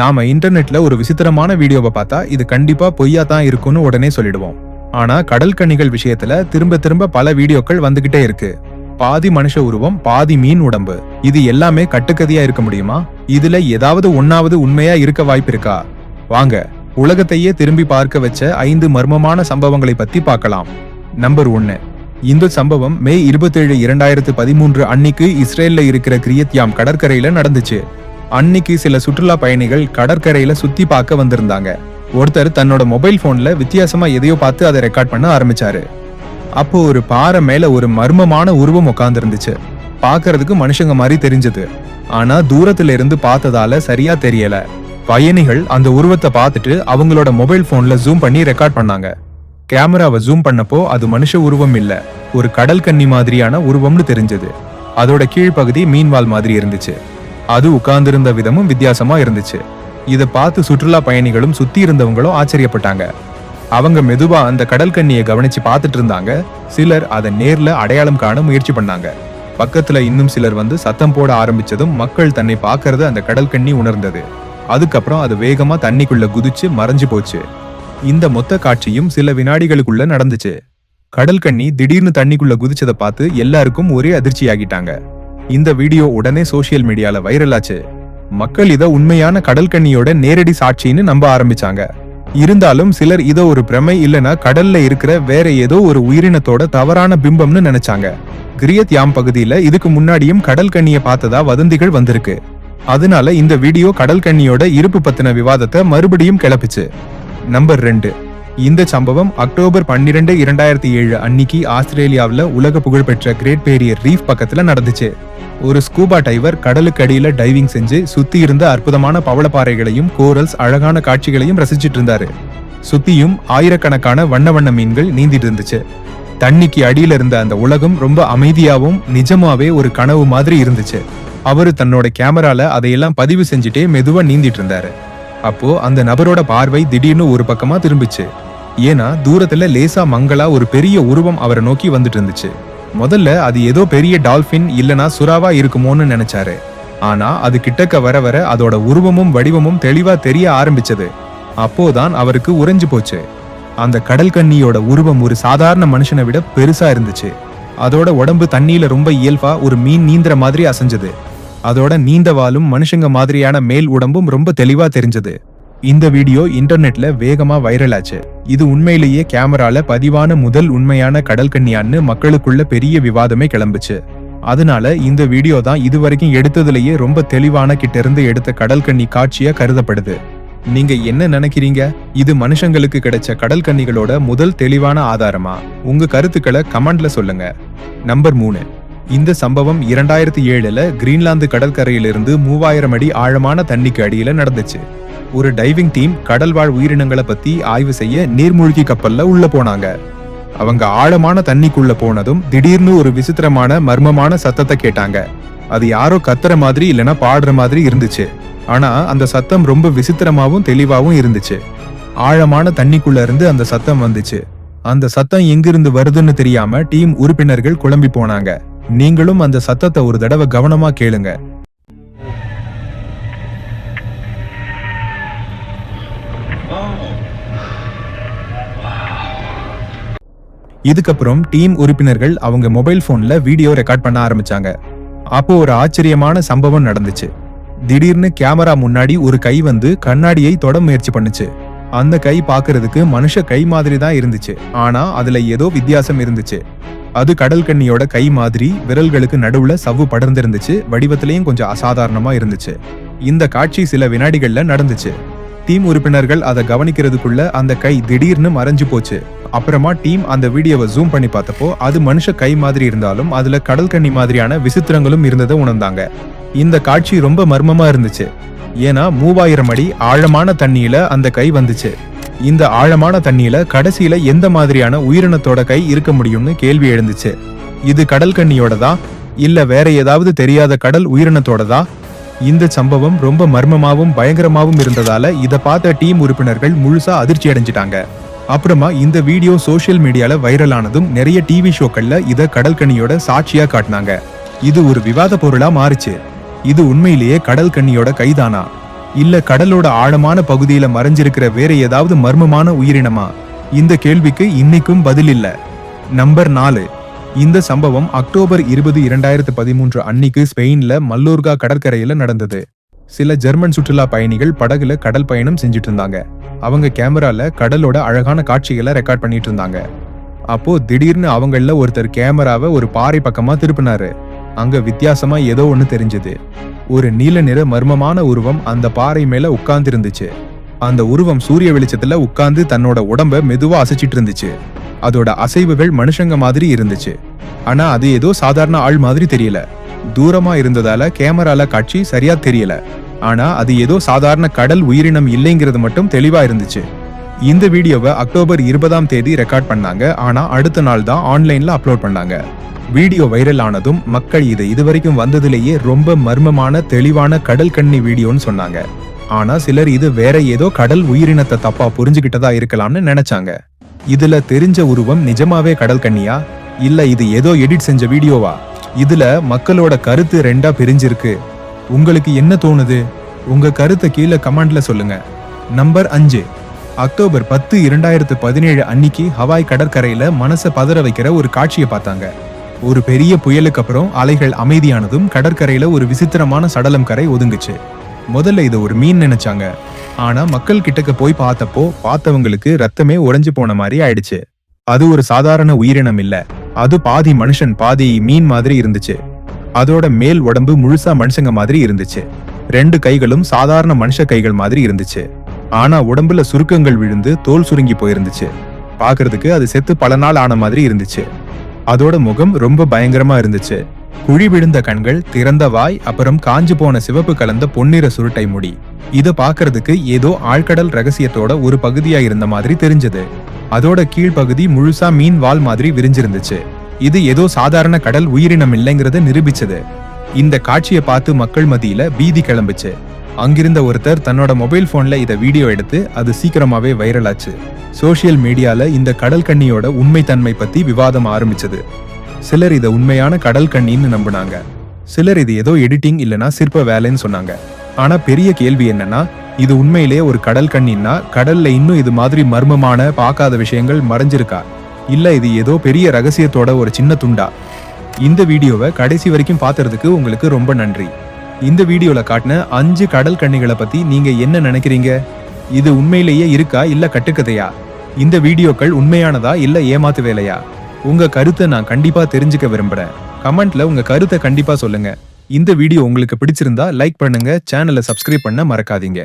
நாம இன்டர்நெட்ல ஒரு விசித்திரமான வீடியோவை பார்த்தா இது கண்டிப்பா பொய்யா தான் இருக்கும்னு உடனே சொல்லிடுவோம். ஆனா கடல் கண்ணிகள் விஷயத்துல திரும்ப திரும்ப பல வீடியோக்கள் வந்துகிட்டே இருக்கு. பாதி மனுஷ உருவம் பாதி மீன் உடம்பு. இது எல்லாமே கட்டுக்கதையா இருக்க முடியுமா? இதுல ஏதாவது ஒன்னாவது உண்மையா இருக்க வாய்ப்பு இருக்கா? வாங்க உலகத்தையே திரும்பி பார்க்க வச்ச ஐந்து மர்மமான சம்பவங்களை பத்தி பார்க்கலாம். நம்பர் ஒன்னு இந்த சம்பவம் மே இருபத்தேழு இரண்டாயிரத்து பதிமூன்று அன்னைக்கு இஸ்ரேல்ல இருக்கிற கிரியத்யாம் கடற்கரையில நடந்துச்சு. அன்னைக்கு சில சுற்றுலா பயணிகள் கடற்கரையில சுத்தி பார்க்க வந்திருந்தாங்க. ஒருத்தர் தன்னோட மொபைல் போன்ல வித்தியாசமா எதையோ பார்த்து அதை ரெக்கார்ட் பண்ண ஆரம்பிச்சாரு. அப்போ ஒரு பாறை மேல ஒரு மர்மமான உருவம் உட்கார்ந்து இருந்துச்சு மனுஷங்க மாதிரி தெரிஞ்சது. ஆனா தூரத்துல இருந்து பார்த்ததால சரியா தெரியல. பயணிகள் அந்த உருவத்தை பார்த்துட்டு அவங்களோட மொபைல் போன்ல ஜூம் பண்ணி ரெக்கார்ட் பண்ணாங்க. கேமராவை ஜூம் பண்ணப்போ அது மனுஷ உருவம் இல்ல. ஒரு கடல் கன்னி மாதிரியான உருவம்னு தெரிஞ்சது. அதோட கீழ்ப்பகுதி மீன்வால் மாதிரி இருந்துச்சு. அது உட்கார்ந்திருந்த விதமும் வித்தியாசமா இருந்துச்சு. இதை பார்த்து சுற்றுலா பயணிகளும் சுத்தி இருந்தவங்களும் ஆச்சரியப்பட்டாங்க. அவங்க மெதுவா அந்த கடல் கண்ணியை கவனிச்சு பார்த்துட்டு இருந்தாங்க. சிலர் அதை நேர்ல அடையாளம் காண முயற்சி பண்ணாங்க. பக்கத்துல இன்னும் சிலர் வந்து சத்தம் போட ஆரம்பிச்சதும் மக்கள் தன்னை பார்க்கறது அந்த கடல் கண்ணி உணர்ந்தது. அதுக்கப்புறம் அது வேகமா தண்ணிக்குள்ள குதிச்சு மறைஞ்சு போச்சு. இந்த மொத்த காட்சியும் சில வினாடிகளுக்குள்ள நடந்துச்சு. கடல் கண்ணி திடீர்னு தண்ணிக்குள்ள குதிச்சதை பார்த்து எல்லாருக்கும் ஒரே அதிர்ச்சி ஆகிட்டாங்க இந்த வீடியோ உடனே சோஷியல் மீடியால வைரல் ஆச்சு. மக்கள் இத உண்மையான கடல் கண்ணியோட நேரடி சாட்சின்னு நம்ப ஆரம்பிச்சாங்க. இருந்தாலும் சிலர் இத ஒரு பிரமை இல்லனா கடல்ல இருக்கிற வேற ஏதோ ஒரு உயிரினத்தோட தவறான பிம்பம்னு நினைச்சாங்க. கிரியத் யாம் பகுதியில இதுக்கு முன்னாடியும் கடல் கண்ணியை பார்த்ததா வதந்திகள் வந்திருக்கு. அதனால இந்த வீடியோ கடல் கண்ணியோட இருப்பு பத்தின விவாதத்தை மறுபடியும் கிளப்பிச்சு. நம்பர் ரெண்டு. இந்த சம்பவம் அக்டோபர் பன்னிரெண்டு இரண்டாயிரத்தி ஏழு அன்னிக்கு ஆஸ்திரேலியாவுல உலக புகழ்பெற்ற கிரேட் பேரியர் ரீஃப் பக்கத்துல நடந்துச்சு. ஒரு ஸ்கூபா டைவர் கடலுக்கு அடியில டைவிங் செஞ்சு சுத்தி இருந்த அற்புதமான பவளப்பாறைகளையும் கோரல்ஸ் அழகான காட்சிகளையும் ரசிச்சிட்டு இருந்தாரு. சுத்தியும் ஆயிரக்கணக்கான வண்ண வண்ண மீன்கள் நீந்திட்டு இருந்துச்சு. தண்ணிக்கு அடியில இருந்த அந்த உலகம் ரொம்ப அமைதியாவும் நிஜமாவே ஒரு கனவு மாதிரி இருந்துச்சு. அவரு தன்னோட கேமரால அதையெல்லாம் பதிவு செஞ்சுட்டே மெதுவா நீந்திட்டு இருந்தாரு. அப்போ அந்த நபரோட பார்வை திடீர்னு ஒரு பக்கமா திரும்பிச்சு. ஏன்னா தூரத்துல லேசா மங்களா ஒரு பெரிய உருவம் அவரை நோக்கி வந்துட்டு இருந்துச்சு. முதல்ல அது ஏதோ பெரிய டால்ஃபின் இல்லனா சுறாவா இருக்குமோன்னு நினைச்சாரு. ஆனா அது கிட்டக்க வர வர அதோட உருவமும் வடிவமும் தெளிவா தெரிய ஆரம்பிச்சது. அப்போதான் அவருக்கு உறைஞ்சு போச்சு. அந்த கடல் கன்னியோட உருவம் ஒரு சாதாரண மனுஷனை விட பெருசா இருந்துச்சு. அதோட உடம்பு தண்ணியில ரொம்ப இயல்பா ஒரு மீன் நீந்துற மாதிரி அசைஞ்சது. அதோட நீண்ட வாலும் மனுஷங்க மாதிரியான மேல் உடம்பும் ரொம்ப தெளிவா தெரிஞ்சது. இந்த வீடியோ இன்டர்நெட்ல வேகமா வைரல் ஆச்சு இது உண்மையிலேயே கேமரால பதிவான முதல் உண்மையான கடல் கன்னியான்னு மக்களுக்குள்ள பெரிய விவாதமே கிளம்புச்சு. அதனால இந்த வீடியோ தான் இதுவரைக்கும் எடுத்ததுலயே ரொம்ப தெளிவான கிட்ட இருந்து எடுத்த கடல் கண்ணி காட்சியா கருதப்படுது. நீங்க என்ன நினைக்கிறீங்க? இது மனுஷங்களுக்கு கிடைச்ச கடல் கன்னிகளோட முதல் தெளிவான ஆதாரமா? உங்க கருத்துக்களை கமெண்ட்ல சொல்லுங்க. நம்பர் மூணு. இந்த சம்பவம் இரண்டாயிரத்தி ஏழுல கிரீன்லாந்து கடற்கரையிலிருந்து மூவாயிரம் அடி ஆழமான தண்ணிக்கு அடியில நடந்துச்சு. ஒரு டைவிங் டீம் கடல்வாழ் உயிரினங்களை பத்தி ஆய்வு செய்ய நீர்மூழ்கி கப்பல்ல உள்ள போனாங்க. அவங்க ஆழமான தண்ணிக்குள்ள போனதும் திடீர்னு ஒரு விசித்திரமான மர்மமான சத்தத்தை கேட்டாங்க. அது யாரோ கத்துற மாதிரி இல்லனா பாடுற மாதிரி இருந்துச்சு. ஆனா அந்த சத்தம் ரொம்ப விசித்திரமாவும் தெளிவாவும் இருந்துச்சு. ஆழமான தண்ணிக்குள்ள இருந்து அந்த சத்தம் வந்துச்சு. அந்த சத்தம் எங்கிருந்து வருதுன்னு தெரியாம டீம் உறுப்பினர்கள் குழம்பி போனாங்க. நீங்களும் அந்த சத்தத்தை ஒரு தடவை கவனமா கேளுங்க. இதுக்கப்புறம் டீம் உறுப்பினர்கள் அவங்க மொபைல் போன்ல வீடியோ ரெக்கார்ட் பண்ண ஆரம்பிச்சாங்க. அப்போ ஒரு ஆச்சரியமான சம்பவம் நடந்துச்சு. திடீர்னு கேமரா முன்னாடி ஒரு கை வந்து கண்ணாடியை தொட முயற்சி பண்ணுச்சு. அந்த கை பாக்குறதுக்கு மனுஷ கை மாதிரி தான் இருந்துச்சு. ஆனா அதுல ஏதோ வித்தியாசம் இருந்துச்சு. அது கடல் கண்ணியோட கை மாதிரி விரல்களுக்கு நடுவுல சவ்வு படர்ந்திருந்துச்சு. வடிவத்திலையும் கொஞ்சம் அசாதாரணமா இருந்துச்சு. இந்த காட்சி சில வினாடிகள்ல நடந்துச்சு. டீம் உறுப்பினர்கள் அதை கவனிக்கிறதுக்குள்ள அந்த கை திடீர்னு மறைஞ்சு போச்சு. அப்புறமா டீம் அந்த வீடியோவை ஜூம் பண்ணி பார்த்தப்போ அது மனுஷ கை மாதிரி இருந்தாலும் அதுல கடல் கண்ணி மாதிரியான விசித்திரங்களும் இருந்ததை உணர்ந்தாங்க. இந்த காட்சி ரொம்ப மர்மமா இருந்துச்சு. ஏன்னா மூவாயிரம் அடி ஆழமான தண்ணியில அந்த கை வந்துச்சு. இந்த ஆழமான தண்ணியில கடைசியில எந்த மாதிரியான உயிரினத்தோட கை இருக்க முடியும்னு கேள்வி எழுந்துச்சு. இது கடல் கன்னியோடதா இல்ல வேற ஏதாவது தெரியாத கடல் உயிரினத்தோடதா? இந்த சம்பவம் ரொம்ப மர்மமாவும் பயங்கரமாவும் இருந்ததால இத பார்த்த டீம் உறுப்பினர்கள் முழுசா அதிர்ச்சி அடைஞ்சிட்டாங்க. அப்புறமா இந்த வீடியோ சோஷியல் மீடியால வைரல் ஆனதும் நிறைய டிவி ஷோக்கள்ல இத கடல்கண்ணியோட சாட்சியா காட்டினாங்க. இது ஒரு விவாத பொருளா மாறுச்சு. இது உண்மையிலேயே கடல்கண்ணியோட கைதானா? இல்ல கடலோட ஆழமான பகுதியில மறைஞ்சிருக்கிற வேற ஏதாவது மர்மமான உயிரினமா? இந்த கேள்விக்கு இன்னைக்கும் பதில் இல்ல. நம்பர் நாலு. இந்த சம்பவம் அக்டோபர் இருபது இரண்டாயிரத்து பதிமூன்று அன்னிக்கு ஸ்பெயின்ல மல்லோர்கா கடற்கரையில நடந்தது. சில ஜெர்மன் சுற்றுலா பயணிகள் படகுல கடல் பயணம் செஞ்சுட்டு இருந்தாங்க அவங்க கேமரால கடலோட அழகான காட்சிகளை ரெக்கார்ட் பண்ணிட்டு இருந்தாங்க அப்போ திடீர்னு அவங்கள ஒருத்தர் கேமராவை ஒரு பாறை பக்கமா திருப்பினாரு. அங்க வித்தியாசமா ஏதோ ஒண்ணு தெரிஞ்சது. ஒரு நீல நிற மர்மமான உருவம் அந்த பாறை மேல உட்கார்ந்து இருந்துச்சு அந்த உருவம் சூரிய வெளிச்சத்துல உட்கார்ந்து தன்னோட உடம்ப மெதுவா அசைச்சிட்டு இருந்துச்சு அதோட அசைவுகள் மனுஷங்க மாதிரி இருந்துச்சு. ஆனா அது ஏதோ சாதாரண ஆள் மாதிரி தெரியல. தூரமா இருந்ததால கேமரால காட்சி சரியா தெரியல. ஆனா அது ஏதோ சாதாரண கடல் உயிரினம் இல்லைங்கிறது மட்டும் தெளிவா இருந்துச்சு. இந்த வீடியோவை அக்டோபர் இருபதாம் தேதி ரெக்கார்ட் பண்ணாங்க. ஆனா அடுத்த நாள் தான் ஆன்லைன்ல அப்லோட் பண்ணாங்க. வீடியோ வைரல் ஆனதும் மக்கள் இது இதுவரைக்கும் வந்ததிலேயே ரொம்ப மர்மமான தெளிவான கடல் கண்ணி வீடியோன்னு சொன்னாங்க. ஆனா சிலர் இது வேற ஏதோ கடல் உயிரினத்தை தப்பா புரிஞ்சுக்கிட்டதா இருக்கலாம்னு நினைச்சாங்க. இதுல தெரிஞ்ச உருவம் நிஜமாவே கடல் கண்ணியா? இல்ல இது ஏதோ எடிட் செஞ்ச வீடியோவா? இதுல மக்களோட கருத்து ரெண்டா பிரிஞ்சிருக்கு. உங்களுக்கு என்ன தோணுது? உங்க கருத்தை கீழே கமெண்ட்ல சொல்லுங்க. நம்பர் அஞ்சு. அக்டோபர் பத்து இரண்டாயிரத்து பதினேழு அன்னிக்கு ஹவாய் கடற்கரையில மனசை பதற வைக்கிற ஒரு காட்சியை பார்த்தாங்க. ஒரு பெரிய புயலுக்கு அப்புறம் அலைகள் அமைதியானதும் கடற்கரையில ஒரு விசித்திரமான சடலம் கரை ஒதுங்குச்சு. முதல்ல இதை ஒரு மீன் நினைச்சாங்க. ஆனா மக்கள் கிட்டக்க போய் பார்த்தப்போ பார்த்தவங்களுக்கு ரத்தமே உறைஞ்சு போன மாதிரி ஆயிடுச்சு. அது ஒரு சாதாரண உயிரினம் இல்ல. அது பாதி மனுஷன் பாதி மீன் மாதிரி இருந்துச்சு. அதோட மேல் உடம்பு முழுசா மனுஷங்க மாதிரி இருந்துச்சு. ரெண்டு கைகளும் சாதாரண மனுஷ கைகள் மாதிரி இருந்துச்சு. ஆனா உடம்புல சுருக்கங்கள் விழுந்து தோல் சுருங்கி போயிருந்துச்சு. பாக்குறதுக்கு அது செத்து பல நாள் ஆன மாதிரி இருந்துச்சு. அதோட முகம் ரொம்ப பயங்கரமா இருந்துச்சு. குழி விழுந்த கண்கள் திறந்த வாய் அப்புறம் காஞ்சு போன சிவப்பு கலந்த பொன்னிற சுருட்டை முடி. இத பாக்குறதுக்கு ஏதோ ஆழ்கடல் ரகசியத்தோட ஒரு பகுதியா இருந்த மாதிரி தெரிஞ்சது. அதோட கீழ்ப்பகுதி முழுசா மீன் வால் மாதிரி விரிஞ்சிருந்துச்சு. இது ஏதோ சாதாரண கடல் உயிரினம் இல்லைங்கிறத நிரூபிச்சது. இந்த காட்சியை பார்த்து மக்கள் மத்தியில பீதி கிளம்புச்சு. அங்கிருந்த ஒருத்தர் தன்னோட மொபைல் போன்ல இதை வீடியோ எடுத்து அது சீக்கிரமாவே வைரல் ஆச்சு. சோசியல் மீடியால இந்த கடல் கண்ணியோட உண்மைத்தன்மை பத்தி விவாதம் ஆரம்பிச்சது. சிலர் இதை உண்மையான கடல் கண்ணின்னு நம்புனாங்க. சிலர் இது ஏதோ எடிட்டிங் இல்லைனா சிற்ப வேலைன்னு சொன்னாங்க. ஆனா பெரிய கேள்வி என்னன்னா இது உண்மையிலேயே ஒரு கடல் கண்ணின்னா கடல்ல இன்னும் இது மாதிரி மர்மமான பார்க்காத விஷயங்கள் மறைஞ்சிருக்கா? இல்ல இது ஏதோ பெரிய ரகசியத்தோட ஒரு சின்ன துண்டா? இந்த வீடியோவை கடைசி வரைக்கும் பார்த்ததுக்கு உங்களுக்கு ரொம்ப நன்றி. இந்த வீடியோவில் காட்டின அஞ்சு கடல் கண்ணிகளை பத்தி நீங்க என்ன நினைக்கிறீங்க? இது உண்மையிலேயே இருக்கா இல்ல கட்டுக்கதையா? இந்த வீடியோக்கள் உண்மையானதா இல்ல ஏமாத்து வேலையா? உங்க கருத்தை நான் கண்டிப்பா தெரிஞ்சுக்க விரும்புறேன். கமெண்ட்ல உங்க கருத்தை கண்டிப்பா சொல்லுங்க. இந்த வீடியோ உங்களுக்கு பிடிச்சிருந்தா லைக் பண்ணுங்க சேனலை சப்ஸ்கிரைப் பண்ண மறக்காதீங்க.